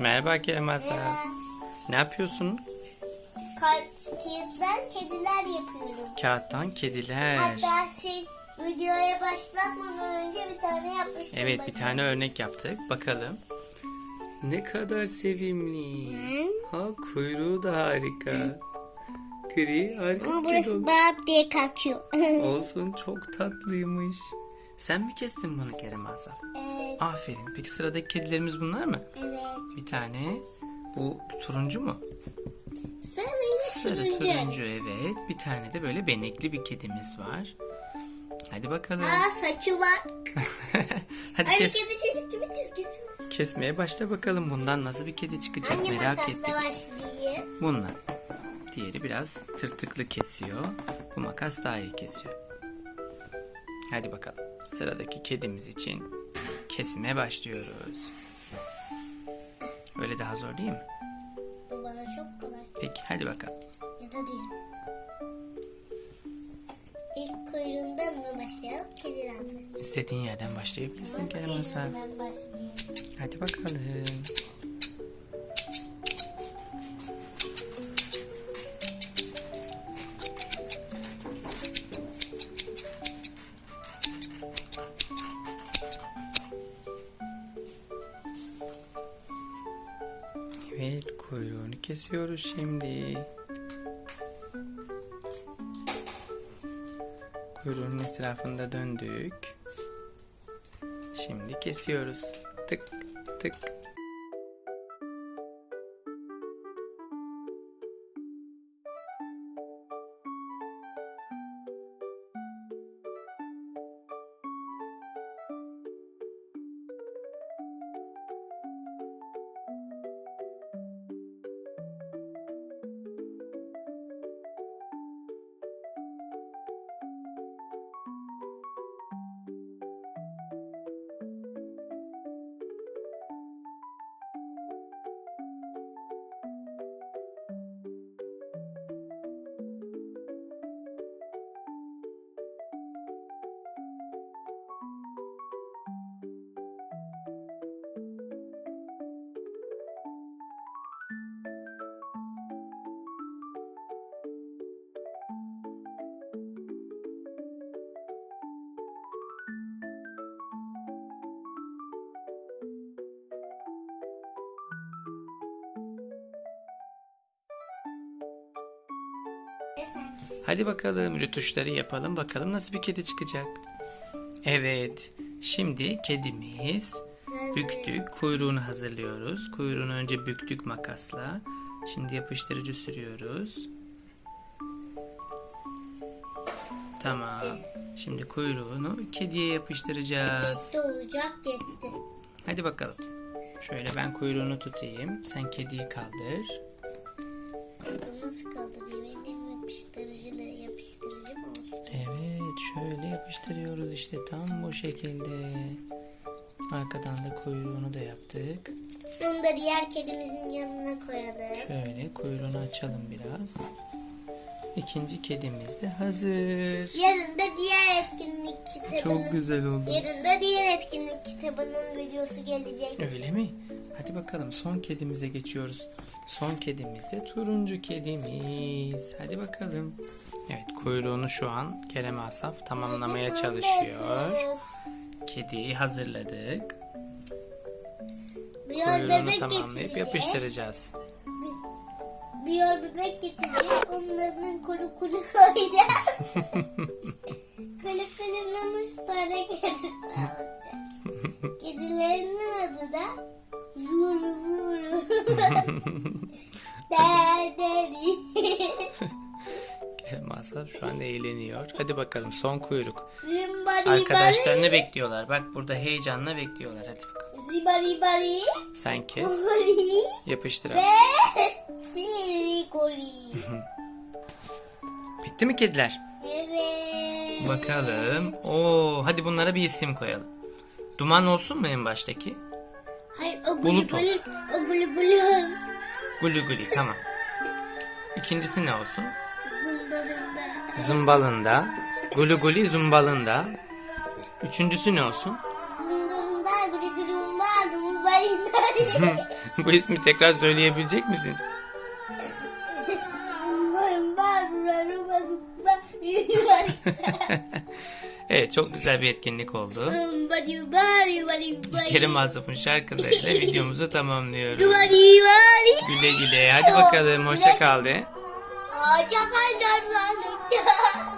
Merhaba Kerem Asaf. Ne yapıyorsun? Kağıttan kediler yapıyorum. Kağıttan kediler. Hatta siz videoya başlatmadan önce bir tane yapmıştım. Evet bir tane örnek yaptık. Bakalım. Ne kadar sevimli. Ha kuyruğu da harika. Gri arka Ama burası bab diye kalkıyor. Olsun çok tatlıymış. Sen mi kestin bunu Kerem Asaf? evet, Aferin. Peki sıradaki kedilerimiz bunlar mı? evet. Bir tane bu turuncu mu? Sarı turuncu. turuncu evet. Bir tane de böyle benekli bir kedimiz var. Hadi bakalım. Aa saçı var. Hadi Ay kes, kedi çocuk gibi çizgisi var. kesmeye başla bakalım. Bundan nasıl bir kedi çıkacak Hangi merak makasla ettik. başlayayım? Bunlar. Diğeri biraz tırtıklı kesiyor. Bu makas daha iyi kesiyor. Hadi bakalım. Sıradaki kedimiz için kesime başlıyoruz. Öyle daha zor değil mi? Bu bana çok kolay. Peki hadi bakalım. Ya da değil. İlk kuyruğundan mı başlayalım? Kediden mi? İstediğin yerden başlayabilirsin Kerem başlayayım. Hadi bakalım. Evet kuyruğunu kesiyoruz şimdi. Kuyruğun etrafında döndük. Şimdi kesiyoruz. Tık tık. Hadi bakalım rütuşları yapalım. Bakalım nasıl bir kedi çıkacak. Evet. Şimdi kedimiz büktük. Kuyruğunu hazırlıyoruz. Kuyruğunu önce büktük makasla. Şimdi yapıştırıcı sürüyoruz. Tamam. Şimdi kuyruğunu kediye yapıştıracağız. Yetti olacak yetti. Hadi bakalım. Şöyle ben kuyruğunu tutayım. Sen kediyi kaldır. Nasıl kaldırayım? Benim yapıştırıcıyla yapıştırıcı mı olsun? Evet şöyle yapıştırıyoruz işte tam bu şekilde. Arkadan da kuyruğunu da yaptık. Bunu da diğer kedimizin yanına koyalım. Şöyle kuyruğunu açalım biraz. İkinci kedimiz de hazır. Yarın da diğer etkinlik kitabının Çok güzel oldu. Yarın da diğer etkinlik kitabının videosu gelecek. Öyle mi? Hadi bakalım son kedimize geçiyoruz. Son kedimiz de turuncu kedimiz. Hadi bakalım. Evet kuyruğunu şu an Kerem Asaf tamamlamaya çalışıyor. Kediyi hazırladık. Kuyruğunu tamamlayıp yapıştıracağız. Bir yol bebek getireceğiz. Onların kuru kuru koyacağız. kuru kurunun üç tane kedisi olacak. Kedilerinin adı da Zuru Zuru. Derderi. Asaf şu an eğleniyor. Hadi bakalım son kuyruk. Rimbari Arkadaşlarını bekliyorlar. Bak burada heyecanla bekliyorlar. Hadi bakalım. Zibari bari. Sen kes. Bari. Yapıştır. Ve. Bitti mi kediler? Evet. Bakalım. Oo, hadi bunlara bir isim koyalım. Duman olsun mu en baştaki? Hayır o gulu Bulut. O gulu gulu. Guli guli tamam. İkincisi ne olsun? Zımbarında. Zımbalında. Gulu guli zumbalında. Üçüncüsü ne olsun? Zımbarında gulu gulu var. Zımbarında Bu ismi tekrar söyleyebilecek misin? Evet çok güzel bir etkinlik oldu. Kerim Asaf'ın şarkılarıyla videomuzu tamamlıyoruz. Güle güle. Hadi bakalım. Hoşça kal de. Hoşça kal.